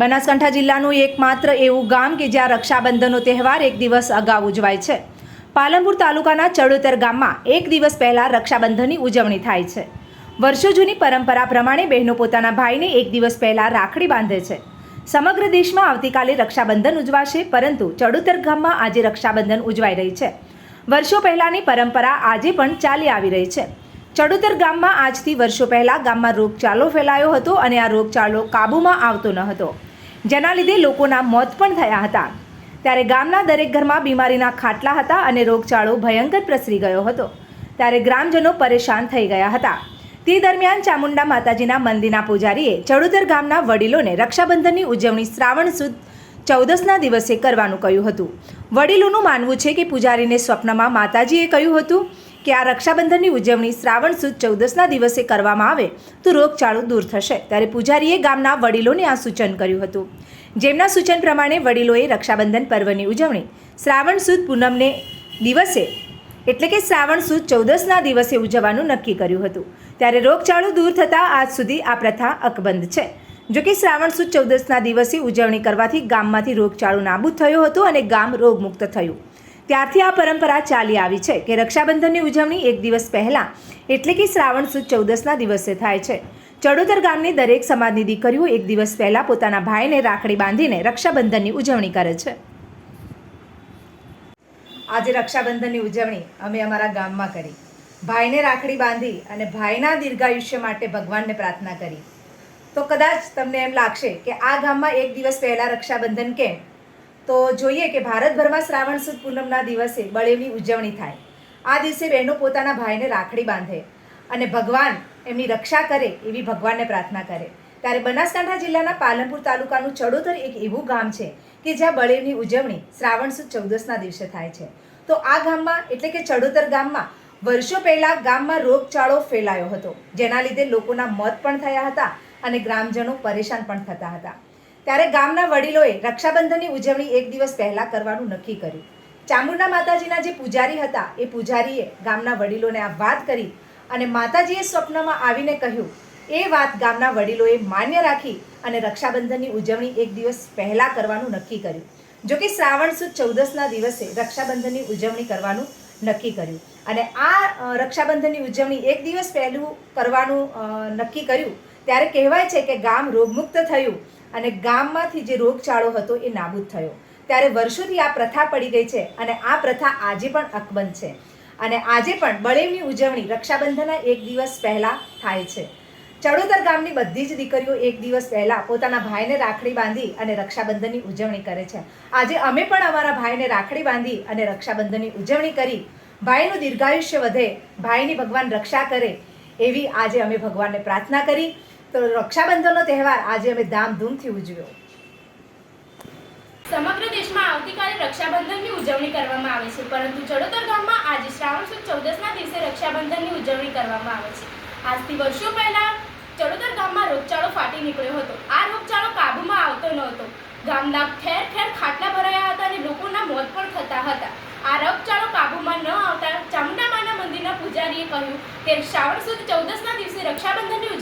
બનાસકાંઠા જિલ્લાનું એકમાત્ર એવું ગામ કે જ્યાં રક્ષાબંધનનો તહેવાર એક દિવસ અગાઉ ઉજવાય છે. પાલનપુર તાલુકાના ચડોતર ગામમાં એક દિવસ પહેલાં રક્ષાબંધનની ઉજવણી થાય છે. વર્ષો જૂની પરંપરા પ્રમાણે બહેનો પોતાના ભાઈને એક દિવસ પહેલાં રાખડી બાંધે છે. સમગ્ર દેશમાં આવતીકાલે રક્ષાબંધન ઉજવાશે, પરંતુ ચડોતર ગામમાં આજે રક્ષાબંધન ઉજવાઈ રહી છે. વર્ષો પહેલાંની પરંપરા આજે પણ ચાલી આવી રહી છે. ચડોતર ગામમાં આજથી વર્ષો પહેલાં ગામમાં રોગચાળો ફેલાયો હતો અને આ રોગચાળો કાબૂમાં આવતો ન હતો. જેના લીધે લોકોના મોત પણ થયા હતા. ત્યારે ગામના દરેક ઘરમાં બીમારીના ખાટલા હતા અને રોગચાળો ભયંકર પ્રસરી ગયો હતો. ત્યારે ગ્રામજનો પરેશાન થઈ ગયા હતા. તે દરમિયાન ચામુંડા માતાજીના મંદિરના પૂજારીએ ચડોતર ગામના વડીલોને રક્ષાબંધનની ઉજવણી શ્રાવણ સુદ ચૌદસના દિવસે કરવાનું કહ્યું હતું. વડીલોનું માનવું છે કે પૂજારીને સ્વપ્નમાં માતાજીએ કહ્યું હતું કે આ રક્ષાબંધનની ઉજવણી શ્રાવણ સુદ ચૌદસના દિવસે કરવામાં આવે તો રોગચાળો દૂર થશે. ત્યારે પૂજારીએ ગામના વડીલોને આ સૂચન કર્યું હતું. જેમના સૂચન પ્રમાણે વડીલોએ રક્ષાબંધન પર્વની ઉજવણી શ્રાવણ સુદ પૂનમને દિવસે, એટલે કે શ્રાવણ સુદ ચૌદસના દિવસે ઉજવવાનું નક્કી કર્યું હતું. ત્યારે રોગચાળો દૂર થતાં આજ સુધી આ પ્રથા અકબંધ છે. જો કે શ્રાવણ સુદ ચૌદસના દિવસે ઉજવણી કરવાથી ગામમાંથી રોગચાળો નાબૂદ થયો હતો અને ગામ રોગમુક્ત થયું. ત્યારથી આ પરંપરા ચાલી આવી છે કે રક્ષાબંધનની ઉજવણી એક દિવસ પહેલાં, એટલે કે શ્રાવણ સુદ ચૌદસના દિવસે થાય છે. ચડોતર ગામની દરેક સમાજની દીકરીઓ એક દિવસ પહેલાં પોતાના ભાઈને રાખડી બાંધીને રક્ષાબંધનની ઉજવણી કરે છે. આજે રક્ષાબંધનની ઉજવણી અમે અમારા ગામમાં કરી. ભાઈને રાખડી બાંધી અને ભાઈના દીર્ઘાયુષ્ય માટે ભગવાનને પ્રાર્થના કરી. તો કદાચ તમને એમ લાગશે કે આ ગામમાં એક દિવસ પહેલાં રક્ષાબંધન કેમ? તો જોઈએ કે ભારતભરમાં શ્રાવણ સુદ પૂનમના દિવસે બળેવની ઉજવણી થાય. આ દિવસે બહેનો પોતાના ભાઈને રાખડી બાંધે અને ભગવાન એમની રક્ષા કરે એવી ભગવાનને પ્રાર્થના કરે. ત્યારે બનાસકાંઠા જિલ્લાના પાલનપુર તાલુકાનું ચડોતર એક એવું ગામ છે કે જ્યાં બળેવની ઉજવણી શ્રાવણ સુદ ચૌદસના દિવસે થાય છે. તો આ ગામમાં, એટલે કે ચડોતર ગામમાં, વર્ષો પહેલાં ગામમાં રોગચાળો ફેલાયો હતો. જેના લીધે લોકોના મોત પણ થયા હતા અને ગ્રામજનો પરેશાન પણ થતા હતા. ત્યારે ગામના વડીલોએ રક્ષાબંધનની ઉજવણી એક દિવસ પહેલાં કરવાનું નક્કી કર્યું. ચામુંડા માતાજીના જે પૂજારી હતા, એ પૂજારીએ ગામના વડીલોને આ વાત કરી અને માતાજીએ સ્વપ્નમાં આવીને કહ્યું, એ વાત ગામના વડીલોએ માન્ય રાખી અને રક્ષાબંધનની ઉજવણી એક દિવસ પહેલાં કરવાનું નક્કી કર્યું. જો કે શ્રાવણ સુદ ચૌદસના દિવસે રક્ષાબંધનની ઉજવણી કરવાનું નક્કી કર્યું. અને આ રક્ષાબંધનની ઉજવણી એક દિવસ પહેલું કરવાનું નક્કી કર્યું, ત્યારે કહેવાય છે કે ગામ રોગમુક્ત થયું અને ગામમાંથી જે રોગચાળો હતો એ નાબૂદ થયો. ત્યારે વર્ષોથી આ પ્રથા પડી ગઈ છે અને આ પ્રથા આજે પણ અકબંધ છે. અને આજે પણ બળેવની ઉજવણી રક્ષાબંધનના એક દિવસ પહેલાં થાય છે. ચડોતર ગામની બધી જ દીકરીઓ એક દિવસ પહેલાં પોતાના ભાઈને રાખડી બાંધી અને રક્ષાબંધનની ઉજવણી કરે છે. આજે અમે પણ અમારા ભાઈને રાખડી બાંધી અને રક્ષાબંધનની ઉજવણી કરી. ભાઈનું દીર્ઘાયુષ્ય વધે, ભાઈની ભગવાન રક્ષા કરે, એવી આજે અમે ભગવાનને પ્રાર્થના કરી. તો રક્ષાબંધનનો તહેવાર આજે અમે ધામધૂમથી ઉજવ્યો. સમગ્ર દેશમાં આવતીકાલે રક્ષાબંધનની ઉજવણી કરવામાં આવે છે. પરંતુ ચડોતર ગામમાં આજે શ્રાવણ સુદ ચૌદસના દિવસે રક્ષાબંધનની ઉજવણી કરવામાં આવે છે. આજથી વર્ષો પહેલા ચડોતર ગામમાં રોગચાળો ફાટી નીકળ્યો હતો. આ રોગચાળો કાબૂમાં આવતો ન હતો ગામના ઠેર ઠેર ખાટલા ભરાયા હતા અને લોકોના મોત પણ થતા હતા આ રોગચાળો કાબૂમાં ન આવતા ચામુંડા માના મંદિરના પૂજારીએ કહ્યું કે શ્રાવણ સુદ ચૌદસના દિવસે રક્ષાબંધનની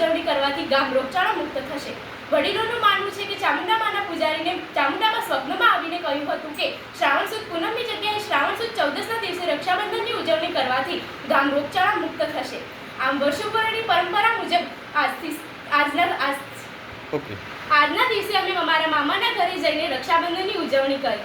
ઉજવણી ગામ રોગચાળો મુક્ત થશે. વડીલોનું માનવું છે કે ચામુંડામાના પૂજારીને ચામુંડામાં સ્વપ્નમાં આવીને કહ્યું હતું કે શ્રાવણ સુદ પૂનમની જગ્યાએ શ્રાવણ સુદ ચૌદસના દિવસે રક્ષાબંધનની ઉજવણી કરવાથી ગામ રોગચાળા મુક્ત થશે. આમ વર્ષો પરની પરંપરા મુજબ આજથી આજના આજ ઓકે. આજના દિવસે અમે અમારા મામાના ઘરે જઈને રક્ષાબંધનની ઉજવણી કરી.